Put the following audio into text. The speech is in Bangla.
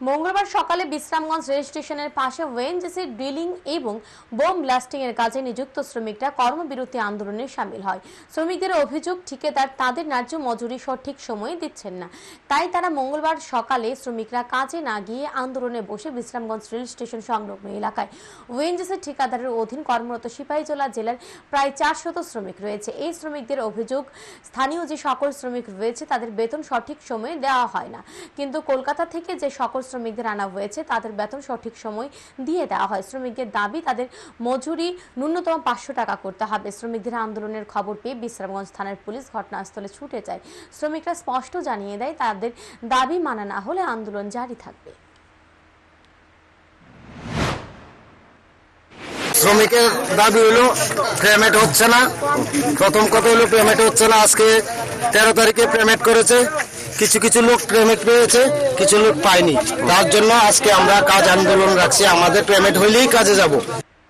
মঙ্গলবার সকালে বিশ্রামগঞ্জ রেল স্টেশনের পাশে ওয়েনজেসি ড্রিলিং এবং বোম ব্লাস্টিং এর কাজে নিযুক্ত শ্রমিকরা কর্মবিরতি আন্দোলনে সামিল হয়। শ্রমিকদের অভিযোগ, ঠিকাদার তাদের ন্যায্য মজুরি সঠিক সময়ে দিচ্ছেন না। তাই তারা মঙ্গলবার সকালে শ্রমিকরা কাজে না গিয়ে আন্দোলনে বসে বিশ্রামগঞ্জ রেল স্টেশন সংলগ্ন এলাকায়। ওয়েনজেসি ঠিকাদারের অধীন কর্মরত সিপাহীজলা জেলার প্রায় চারশত শ্রমিক রয়েছে। এই শ্রমিকদের অভিযোগ, স্থানীয় যে সকল শ্রমিক রয়েছে তাদের বেতন সঠিক সময়ে দেওয়া হয় না। কিন্তু কলকাতা থেকে যে সকল শ্রমিকদের আনা হয়েছে, তাদের বেতন সঠিক সময় দিয়ে দেওয়া হয়। শ্রমিকদের দাবি, তাদের মজুরি ন্যূনতম পাঁচশো টাকা করতে হবে। শ্রমিকদের আন্দোলনের খবর পেয়ে বিশ্রামগঞ্জ থানার পুলিশ ঘটনাস্থলে ছুটে যায়। শ্রমিকরা স্পষ্ট জানিয়ে দেয়, তাদের দাবি মানা না হলে আন্দোলন জারি থাকবে। শ্রমিকের দাবি হলো পেমেন্ট হচ্ছে না। প্রথম কথা হলো পেমেন্ট হচ্ছে না। আজকে তেরো তারিখে পেমেন্ট করেছে। কিছু কিছু লোক পেমেন্ট পেয়েছে, কিছু লোক পায়নি। তার জন্য আজকে আমরা কাজ আন্দোলন রাখছি। আমাদের পেমেন্ট হইলেই কাজে যাব।